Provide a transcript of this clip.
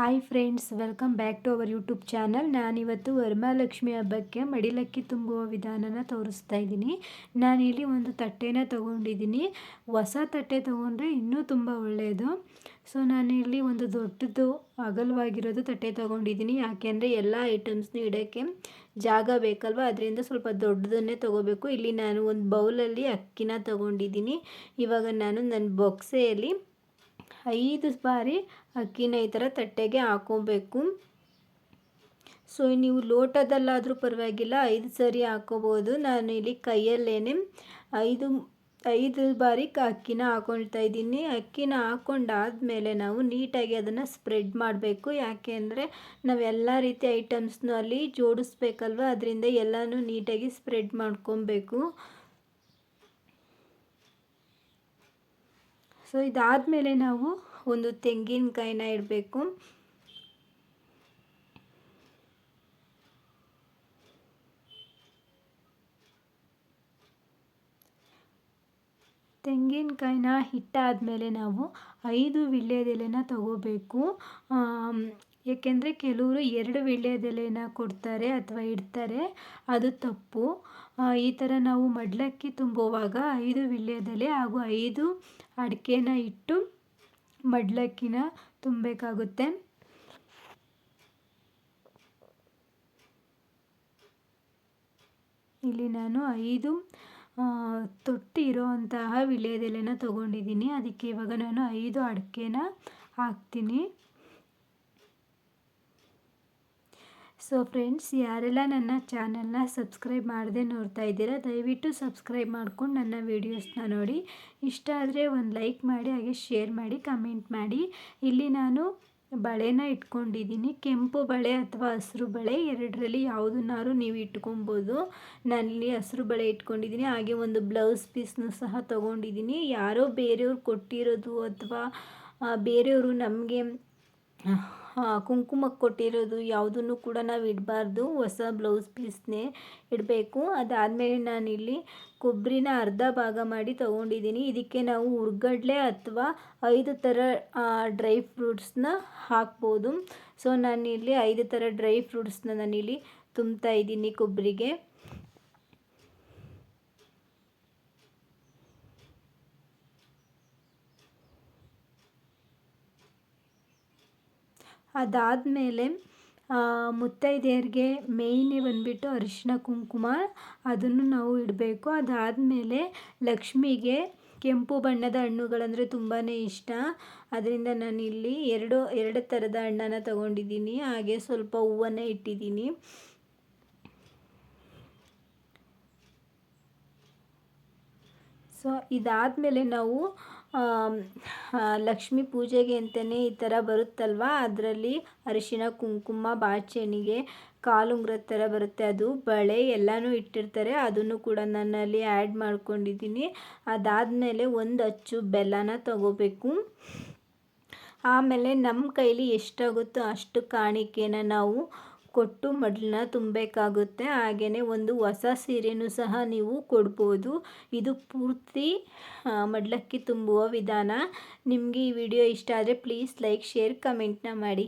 Hi friends welcome back to our YouTube channel ನಾನಿವತ್ತು ವರಮಹಾಲಕ್ಷ್ಮಿ ಹಬ್ಬಕ್ಕೆ ಮಡಿಲಕ್ಕಿ ತುಂಬುವ ವಿಧಾನನ ತೋರಿಸ್ತಾ ಇದ್ದೀನಿ. ನಾನಿಲ್ಲಿ ಒಂದು ತಟ್ಟೆನ ತೊಗೊಂಡಿದ್ದೀನಿ. ಹೊಸ ತಟ್ಟೆ ತೊಗೊಂಡ್ರೆ ಇನ್ನೂ ತುಂಬ ಒಳ್ಳೆಯದು ಸೊ ನಾನಿಲ್ಲಿ ಒಂದು ದೊಡ್ಡದು ಅಗಲವಾಗಿರೋದು ತಟ್ಟೆ ತೊಗೊಂಡಿದ್ದೀನಿ. ಯಾಕೆಂದರೆ ಎಲ್ಲ ಐಟಮ್ಸ್ನ ಇಡೋಕ್ಕೆ ಜಾಗ ಬೇಕಲ್ವ? ಅದರಿಂದ ಸ್ವಲ್ಪ ದೊಡ್ಡದನ್ನೇ ತೊಗೋಬೇಕು. ಇಲ್ಲಿ ನಾನು ಒಂದು ಬೌಲಲ್ಲಿ ಅಕ್ಕಿನ ತೊಗೊಂಡಿದ್ದೀನಿ. ಇವಾಗ ನಾನು ನನ್ನ ಬೊಕ್ಸೆಯಲ್ಲಿ ಐದು ಬಾರಿ ಅಕ್ಕಿನ ಈ ಥರ ತಟ್ಟೆಗೆ ಹಾಕೋಬೇಕು. ಸೊ ನೀವು ಲೋಟದಲ್ಲಾದರೂ ಪರವಾಗಿಲ್ಲ, ಐದು ಸರಿ ಹಾಕೋಬೋದು. ನಾನು ಇಲ್ಲಿ ಕೈಯಲ್ಲೇನೆ ಐದು ಐದು ಬಾರಿ ಅಕ್ಕಿನ ಹಾಕೊಳ್ತಾ ಇದ್ದೀನಿ. ಅಕ್ಕಿನ ಹಾಕೊಂಡಾದ್ಮೇಲೆ ನಾವು ನೀಟಾಗಿ ಅದನ್ನು ಸ್ಪ್ರೆಡ್ ಮಾಡಬೇಕು. ಯಾಕೆ ಅಂದರೆ ನಾವೆಲ್ಲ ರೀತಿ ಐಟಮ್ಸ್ನೂ ಅಲ್ಲಿ ಜೋಡಿಸ್ಬೇಕಲ್ವ? ಅದರಿಂದ ಎಲ್ಲನೂ ನೀಟಾಗಿ ಸ್ಪ್ರೆಡ್ ಮಾಡ್ಕೊಬೇಕು. ಸೊ ಇದಾದಮೇಲೆ ನಾವು ಒಂದು ತೆಂಗಿನಕಾಯಿನ ಇಡಬೇಕು. ತೆಂಗಿನಕಾಯಿನ ಹಿಟ್ಟಾದಮೇಲೆ ನಾವು ಐದು ವೀಳ್ಯದೆಲೆನ ತಗೋಬೇಕು. ಏಕೆಂದರೆ ಕೆಲವರು ಎರಡು ವೀಳ್ಯದೆಲೆನ ಕೊಡ್ತಾರೆ ಅಥವಾ ಇಡ್ತಾರೆ, ಅದು ತಪ್ಪು. ಈ ಥರ ನಾವು ಮಡ್ಲಕ್ಕಿ ತುಂಬುವಾಗ ಐದು ವೀಳ್ಯದೆಲೆ ಹಾಗೂ ಐದು ಅಡಿಕೆನ ಇಟ್ಟು ಮಡ್ಲಕ್ಕಿನ ತುಂಬಬೇಕಾಗುತ್ತೆ. ಇಲ್ಲಿ ನಾನು ಐದು ತೊಟ್ಟಿ ಇರೋವಂತಹ ವಿಳ್ಯದೆಲೆನ ತೊಗೊಂಡಿದ್ದೀನಿ. ಅದಕ್ಕೆ ಇವಾಗ ನಾನು ಐದು ಅಡಿಕೆನ ಹಾಕ್ತೀನಿ. ಸೊ ಫ್ರೆಂಡ್ಸ್, ಯಾರೆಲ್ಲ ನನ್ನ ಚಾನಲ್ನ ಸಬ್ಸ್ಕ್ರೈಬ್ ಮಾಡದೆ ನೋಡ್ತಾ ಇದ್ದೀರಾ, ದಯವಿಟ್ಟು ಸಬ್ಸ್ಕ್ರೈಬ್ ಮಾಡ್ಕೊಂಡು ನನ್ನ ವೀಡಿಯೋಸ್ನ ನೋಡಿ. ಇಷ್ಟ ಆದರೆ ಒಂದು ಲೈಕ್ ಮಾಡಿ, ಹಾಗೆ ಶೇರ್ ಮಾಡಿ, ಕಮೆಂಟ್ ಮಾಡಿ. ಇಲ್ಲಿ ನಾನು ಬಳೆನ ಇಟ್ಕೊಂಡಿದ್ದೀನಿ. ಕೆಂಪು ಬಳೆ ಅಥವಾ ಹಸಿರು ಬಳೆ, ಎರಡರಲ್ಲಿ ಯಾವುದನ್ನಾದ್ರೂ ನೀವು ಇಟ್ಕೊಬೋದು. ನಾನಿಲ್ಲಿ ಹಸಿರು ಬಳೆ ಇಟ್ಕೊಂಡಿದ್ದೀನಿ. ಹಾಗೆ ಒಂದು ಬ್ಲೌಸ್ ಪೀಸ್ನು ಸಹ ತೊಗೊಂಡಿದ್ದೀನಿ. ಯಾರೋ ಬೇರೆಯವ್ರು ಕೊಟ್ಟಿರೋದು ಅಥವಾ ಬೇರೆಯವರು ನಮಗೆ ಕುಂಕುಮಕ್ಕೆ ಕೊಟ್ಟಿರೋದು ಯಾವುದನ್ನು ಕೂಡ ನಾವು ಇಡಬಾರ್ದು. ಹೊಸ ಬ್ಲೌಸ್ ಪೀಸ್ನೇ ಇಡಬೇಕು. ಅದಾದಮೇಲೆ ನಾನಿಲ್ಲಿ ಕೊಬ್ಬರಿನ ಅರ್ಧ ಭಾಗ ಮಾಡಿ ತೊಗೊಂಡಿದ್ದೀನಿ. ಇದಕ್ಕೆ ನಾವು ಹುರ್ಗಡ್ಲೆ ಅಥವಾ ಐದು ಥರ ಡ್ರೈ ಫ್ರೂಟ್ಸ್ನ ಹಾಕ್ಬೋದು. ಸೊ, ನಾನಿಲ್ಲಿ ಐದು ಥರ ಡ್ರೈ ಫ್ರೂಟ್ಸ್ನ ನಾನಿಲ್ಲಿ ತುಂಬ್ತಾ ಇದ್ದೀನಿ ಕೊಬ್ಬರಿಗೆ ಅದಾದಮೇಲೆ ಮುತ್ತೈದೆಯರಿಗೆ ಮೇಯ್ನೇ ಬಂದುಬಿಟ್ಟು ಅರಿಶಿನ ಕುಂಕುಮ ಅದನ್ನು ನಾವು ಇಡಬೇಕು. ಅದಾದಮೇಲೆ ಲಕ್ಷ್ಮಿಗೆ ಕೆಂಪು ಬಣ್ಣದ ಹಣ್ಣುಗಳಂದರೆ ತುಂಬಾ ಇಷ್ಟ. ಅದರಿಂದ ನಾನಿಲ್ಲಿ ಎರಡು ಎರಡು ಥರದ ಹಣ್ಣನ್ನು ತಗೊಂಡಿದ್ದೀನಿ. ಹಾಗೆ ಸ್ವಲ್ಪ ಹೂವನ್ನು ಇಟ್ಟಿದ್ದೀನಿ. ಸೊ ಇದಾದಮೇಲೆ ನಾವು ಲಕ್ಷ್ಮೀ ಪೂಜೆಗೆ ಅಂತಲೇ ಈ ಥರ ಬರುತ್ತಲ್ವ? ಅದರಲ್ಲಿ ಅರಿಶಿನ, ಕುಂಕುಮ ಬಾಚಣಿಗೆ ಕಾಲುಂಗ್ರದ ಥರ ಬರುತ್ತೆ. ಅದು ಬಳೆ ಎಲ್ಲನೂ ಇಟ್ಟಿರ್ತಾರೆ. ಅದನ್ನು ಕೂಡ ನನ್ನಲ್ಲಿ ಆ್ಯಡ್ ಮಾಡ್ಕೊಂಡಿದ್ದೀನಿ. ಅದಾದಮೇಲೆ ಒಂದು ಅಚ್ಚು ಬೆಲ್ಲನ ತಗೋಬೇಕು. ಆಮೇಲೆ ನಮ್ಮ ಕೈಲಿ ಎಷ್ಟಾಗುತ್ತೋ ಅಷ್ಟು ಕಾಣಿಕೆನ ನಾವು ಕೊಟ್ಟು ಮಡ್ಲನ್ನ ತುಂಬಬೇಕಾಗುತ್ತೆ. ಹಾಗೆಯೇ ಒಂದು ಹೊಸ ಸೀರೆನೂ ಸಹ ನೀವು ಕೊಡ್ಬೋದು. ಇದು ಪೂರ್ತಿ ಮಡ್ಲಕ್ಕಿ ತುಂಬುವ ವಿಧಾನ. ನಿಮಗೆ ಈ ವಿಡಿಯೋ ಇಷ್ಟ ಆದರೆ ಪ್ಲೀಸ್ ಲೈಕ್, ಶೇರ್, ಕಮೆಂಟ್ನ ಮಾಡಿ.